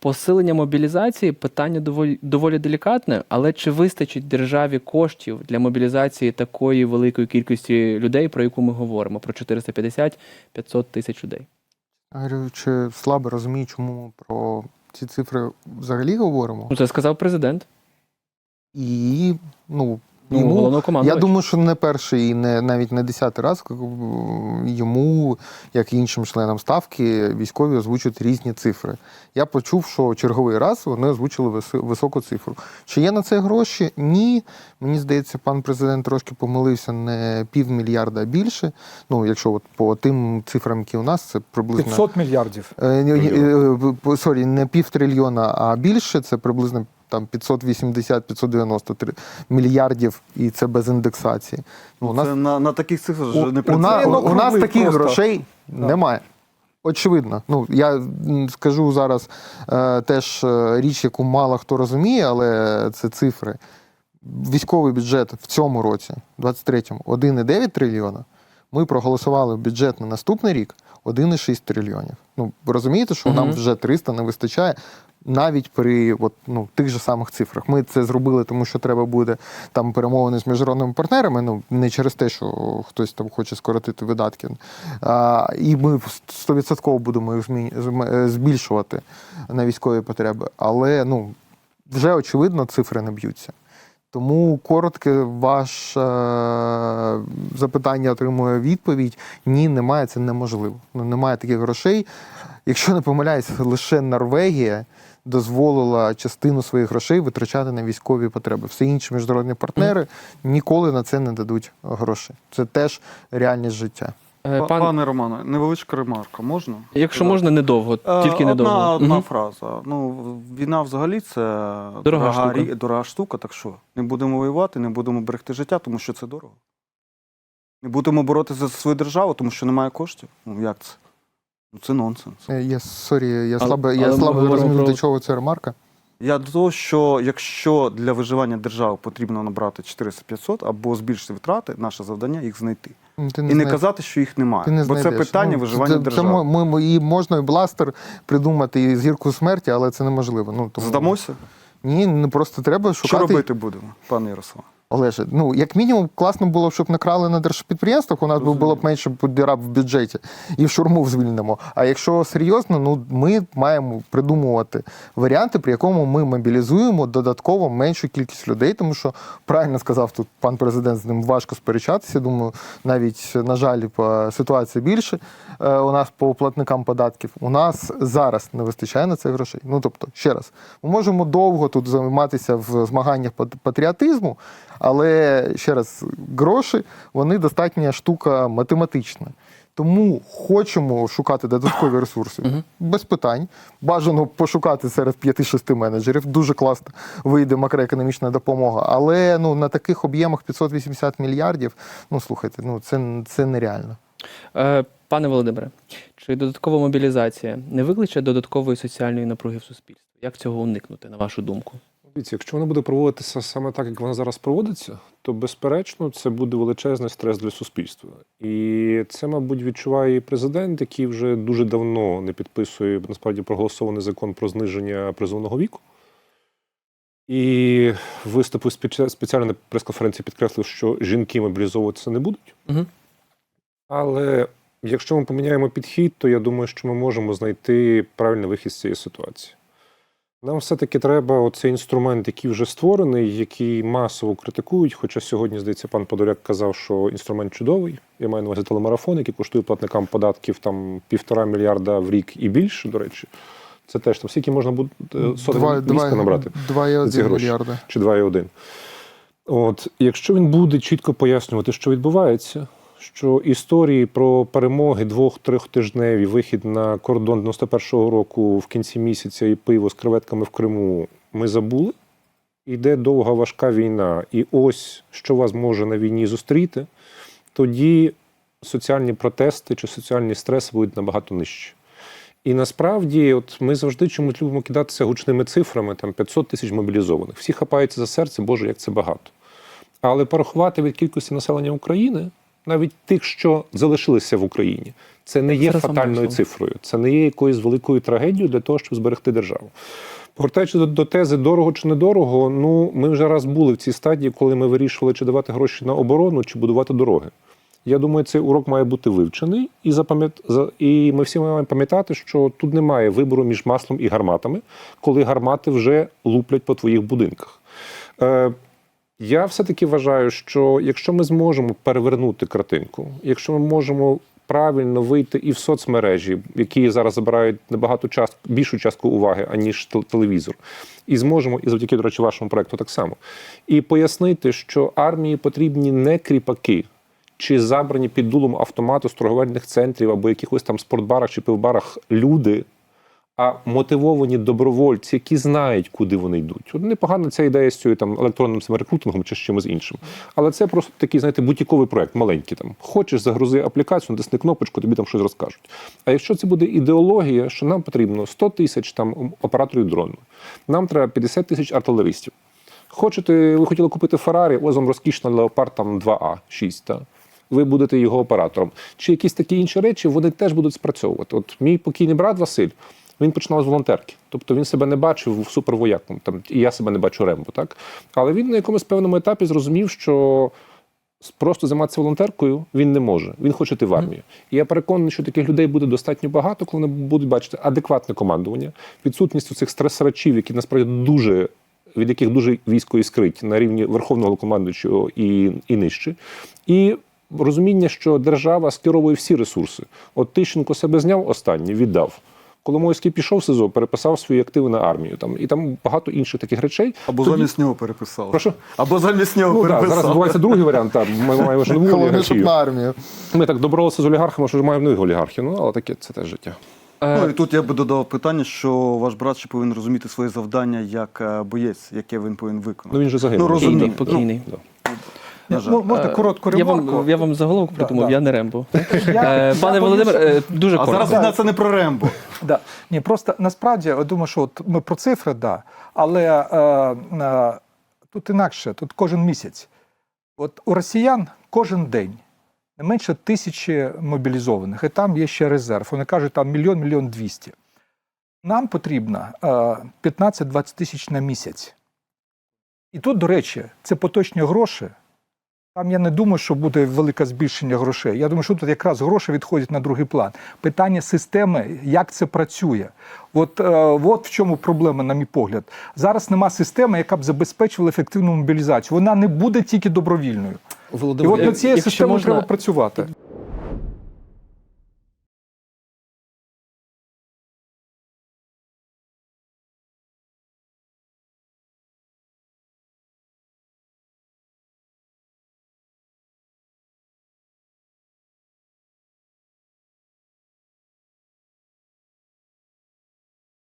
Посилення мобілізації питання доволі, доволі делікатне, але чи вистачить державі коштів для мобілізації такої великої кількості людей, про яку ми говоримо, про 450-500 тисяч людей? Говорю, чи слабо розумію, чому ми про ці цифри взагалі говоримо. Ну, це сказав президент. І ну, Ну, йому, я думаю, що не перший і не навіть не десятий раз йому, як і іншим членам ставки, військові озвучують різні цифри. Я почув, що черговий раз вони озвучили вис- високу цифру. Чи є на це гроші? Ні. Мені здається, пан президент трошки помилився не півмільярда, а більше. Ну, якщо от по тим цифрам, які у нас, це приблизно 500 мільярдів. Е, е, Сорі, не півтрильйона, а більше. Це приблизно там 580-593 мільярдів, і це без індексації. Ну, у нас, Це на, на таких цифрах вже не у, на- працює. у, у нас таких просто. грошей немає. Очевидно. Ну, я скажу зараз е, теж е, річ, яку мало хто розуміє, але це цифри. Військовий бюджет в цьому році, 23-му, 1,9 трильйона. Ми проголосували бюджет на наступний рік 1,6 трильйонів. Ну, розумієте, що нам вже 300 не вистачає навіть при от, ну, тих же самих цифрах. Ми це зробили, тому що треба буде там перемовини з міжнародними партнерами. Ну не через те, що хтось там хоче скоротити видатки. А, і ми 100% будемо їх е, збільшувати на військові потреби. Але ну вже очевидно цифри не б'ються. Тому коротке ваше е, запитання отримує відповідь. Ні, немає, це неможливо. Ну, немає таких грошей. Якщо не помиляюсь, лише Норвегія дозволила частину своїх грошей витрачати на військові потреби. Всі інші міжнародні партнери ніколи на це не дадуть грошей. Це теж реальність життя. Е, Пан, Пане Романе, невеличка ремарка, можна? якщо можна, недовго, Е, тільки одна, недовго. одна Мгм. фраза. Ну, війна взагалі це Дорога дорога, штука. рі- дорога штука, так що не будемо воювати, не будемо берегти життя, тому що це дорого. Не будемо боротися за свою державу, тому що немає коштів. Ну як це? Ну це нонсенс. Е, Я сорі, я Але- слабо, але я ми слабо розумію, про- до чого це ремарка. Я до того, що якщо для виживання держави потрібно набрати 400-500 або збільшити витрати, наше завдання їх знайти. Ти І не казати, що їх немає. Ти не Бо це питання Ну, виживання це, держави. Це, ми, ми, і можна і бластер придумати, і зірку смерті, але це неможливо. Ну, тому... Здамося? Ні, не просто треба шукати. Що робити будемо, пане Ярослав? Олеже, ну як мінімум, класно було щоб накрали на держпідприємствах, у нас Розумію. було б менше діраб в бюджеті і в шурму звільнимо. А якщо серйозно, ну ми маємо придумувати варіанти, при якому ми мобілізуємо додатково меншу кількість людей, тому що правильно сказав тут пан президент, з ним важко сперечатися. Думаю, навіть на жаль, по ситуації більше е, у нас по платникам податків. У нас зараз не вистачає на це грошей. Ну тобто, ще раз, ми можемо довго тут займатися в змаганнях пат- патріотизму, але ще раз, гроші вони достатня штука математична. Тому хочемо шукати додаткові ресурси без питань. Бажано пошукати серед 5-6 менеджерів. Дуже класно вийде макроекономічна допомога. Але ну на таких об'ємах 580 мільярдів. Ну слухайте, ну це, це нереально. Е, Пане Володимире, чи додаткова мобілізація не викличе додаткової соціальної напруги в суспільстві? Як цього уникнути, на вашу думку? Дивіться, якщо вона буде проводитися саме так, як вона зараз проводиться, то безперечно це буде величезний стрес для суспільства. І це, мабуть, відчуває і президент, який вже дуже давно не підписує насправді проголосований закон про зниження призовного віку. І виступив спеці- спеціально на прес-конференції підкреслив, що жінки мобілізовуватися не будуть. Мгм. Але якщо ми поміняємо підхід, то я думаю, що ми можемо знайти правильний вихід з цієї ситуації. Нам все-таки треба оцей інструмент, який вже створений, який масово критикують. Хоча сьогодні, здається, пан Подоляк казав, що інструмент чудовий. Я маю на увазі телемарафон, який коштує платникам податків там півтора мільярда в рік і більше, до речі. Це теж там скільки можна буде е, сотень війська набрати 2,1 ці гроші. мільярда. чи 2,1. От, якщо він буде чітко пояснювати, що відбувається, що історії про перемоги двох-трьохтижневі, вихід на кордон 91-го року в кінці місяця і пиво з креветками в Криму ми забули. Іде довга важка війна, і ось що вас може на війні зустріти, тоді соціальні протести чи соціальні стреси будуть набагато нижчі. І насправді, от ми завжди чомусь любимо кидатися гучними цифрами, там 500 тисяч мобілізованих. Всі хапаються за серце, Боже, як це багато. Але порахувати від кількості населення України навіть тих, що залишилися в Україні, це не є Це фатальною цифрою, це не є якоюсь великою трагедією для того, щоб зберегти державу. Повертаючись до, до тези дорого чи недорого, ну ми вже раз були в цій стадії, коли ми вирішували, чи давати гроші на оборону, чи будувати дороги. Я думаю, цей урок має бути вивчений, і запам'ят... і ми всі маємо пам'ятати, що тут немає вибору між маслом і гарматами, коли гармати вже луплять по твоїх будинках. Е, я все-таки вважаю, що якщо ми зможемо перевернути картинку, якщо ми можемо правильно вийти і в соцмережі, які зараз забирають набагато час, більшу частку уваги, аніж телевізор, і зможемо, і завдяки, до речі, вашому проекту так само, і пояснити, що армії потрібні не кріпаки. Чи забрані під дулом автомату з торговельних центрів або якихось там спортбарах чи пивбарах люди, а мотивовані добровольці, які знають, куди вони йдуть. От непогана ця ідея з цією там електронним рекрутингом чи з чимось іншим. Але це просто такий, знаєте, бутіковий проект, маленький там. Хочеш, загрузи аплікацію, натисни кнопочку, тобі там щось розкажуть. А якщо це буде ідеологія, що нам потрібно 100 тисяч там операторів дрону, нам треба 50 тисяч артилеристів. Хочете, ви хотіли купити Феррарі, вам розкішна Леопард там 2А 6, та? ви будете його оператором. Чи якісь такі інші речі, вони теж будуть спрацьовувати. От мій покійний брат Василь, він починав з волонтерки. Тобто він себе не бачив в супервояком, там, і я себе не бачу Рембо, так? Але він на якомусь певному етапі зрозумів, що просто займатися волонтеркою він не може. Він хоче йти в армію. І я переконаний, що таких людей буде достатньо багато, коли вони будуть бачити адекватне командування, відсутність цих стресорачів, які насправді дуже. Від яких дуже військо іскрить на рівні верховного командуючого і, і нижче, і розуміння, що держава скеровує всі ресурси. От Тищенко себе зняв останнє, віддав. Коломойський пішов в СИЗО, переписав свої активи на армію. Там і там багато інших таких речей. Або Тоді- замість нього переписали. Прошу? Або замість нього Ну так, переписали. зараз відбувається другий варіант. Так, ми маємо вже нову олігархію. на армію. Ми так добралися з олігархами, що вже маємо нових олігархів. Ну, але таке це теж життя. Е, Ну і тут я би додав питання, що ваш брат ще повинен розуміти своє завдання як е, боєць, яке він повинен виконати. Ну він же загинув. Ну, розумію. Покійний, покійний. Да. На жаль. Ну, можна Е, коротку я ремарку? вам, я вам заголовок придумав, да. я не Рембо. Я- Е, Пане боюся- Володимир, е, дуже А коротко. зараз це не про Рембо. Да. Ні, просто насправді я думаю, що от ми про цифри, да, але е, е, тут інакше, тут кожен місяць. От у росіян кожен день не менше тисячі мобілізованих, і там є ще резерв. Вони кажуть, там мільйон, мільйон двісті. Нам потрібно е, 15-20 тисяч на місяць. І тут, до речі, це поточні гроші. Там я не думаю, що буде велике збільшення грошей. Я думаю, що тут якраз гроші відходять на другий план. Питання системи, як це працює. От, е, от в чому проблема, на мій погляд. Зараз нема системи, яка б забезпечувала ефективну мобілізацію. Вона не буде тільки добровільною. І Володимир, от над цією системою можна, треба працювати.